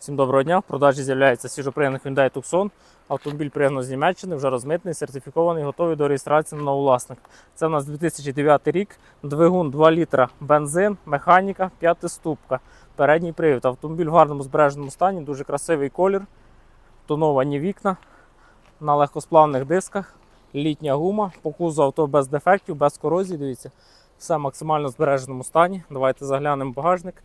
Всім доброго дня. В продажі з'являється свіжопригнаний Hyundai Tucson. Автомобіль пригнано з Німеччини, вже розмитний, сертифікований, готовий до реєстрації на власник. Це у нас 2009 рік, двигун 2 літра, бензин, механіка, п'ятиступка, передній привід. Автомобіль в гарному збереженому стані, дуже красивий колір, тоновані вікна на легкосплавних дисках, літня гума, по кузову авто без дефектів, без корозії. Дивіться, все максимально в збереженому стані. Давайте заглянемо в багажник.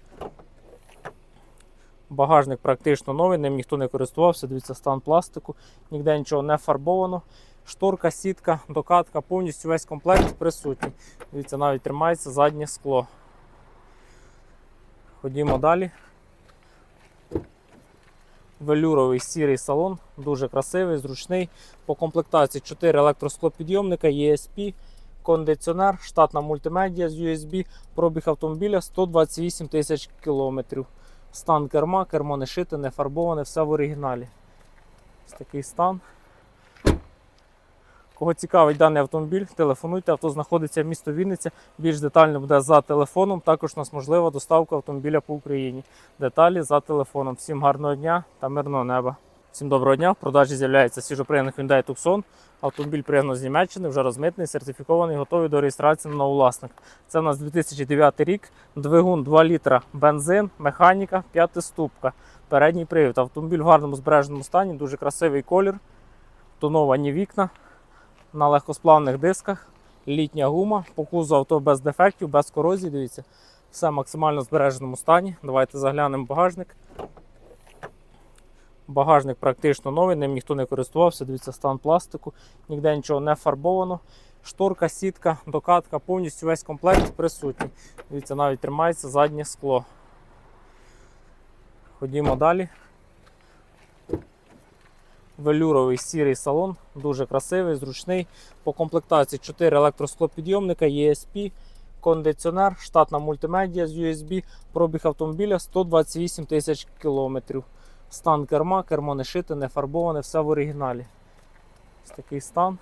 Багажник практично новий, ним ніхто не користувався. Дивіться, стан пластику, ніде нічого не фарбовано. Шторка, сітка, докатка, повністю весь комплект присутній. Дивіться, навіть тримається заднє скло. Ходімо далі. Велюровий сірий салон, дуже красивий, зручний. По комплектації 4 електросклопідйомника, ESP, кондиціонер, штатна мультимедіа з USB, пробіг автомобіля 128 тисяч кілометрів. Стан керма, кермо не шите, не фарбоване, все в оригіналі. Ось такий стан. Кого цікавить даний автомобіль, телефонуйте, авто знаходиться в місто Вінниця. Більш детально буде за телефоном. Також у нас можлива доставка автомобіля по Україні. Деталі за телефоном. Всім гарного дня та мирного неба. Всім доброго дня. В продажі з'являється свіжопригнаний Hyundai Tucson. Автомобіль пригнано з Німеччини, вже розмитний, сертифікований, готовий до реєстрації на власник. Це у нас 2009 рік, двигун 2 літра, бензин, механіка, п'ятиступка, передній привід. Автомобіль в гарному збереженому стані, дуже красивий колір, тоновані вікна на легкосплавних дисках, літня гума, по кузову авто без дефектів, без корозії. Дивіться, все максимально в збереженому стані. Давайте заглянемо в багажник. Багажник практично новий, ним ніхто не користувався. Дивіться, стан пластику, ніде нічого не фарбовано. Шторка, сітка, докатка, повністю весь комплект присутній. Дивіться, навіть тримається заднє скло. Ходімо далі. Велюровий сірий салон, дуже красивий, зручний. По комплектації 4 електросклопідйомника, ESP, кондиціонер, штатна мультимедіа з USB, пробіг автомобіля 128 тисяч кілометрів. Стан керма, кермо не шите, не фарбоване, все в оригіналі. Ось такий стан.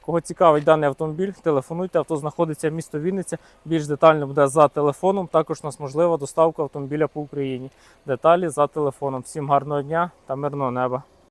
Кого цікавить даний автомобіль, телефонуйте, авто знаходиться в місто Вінниця. Більш детально буде за телефоном. Також у нас можлива доставка автомобіля по Україні. Деталі за телефоном. Всім гарного дня та мирного неба.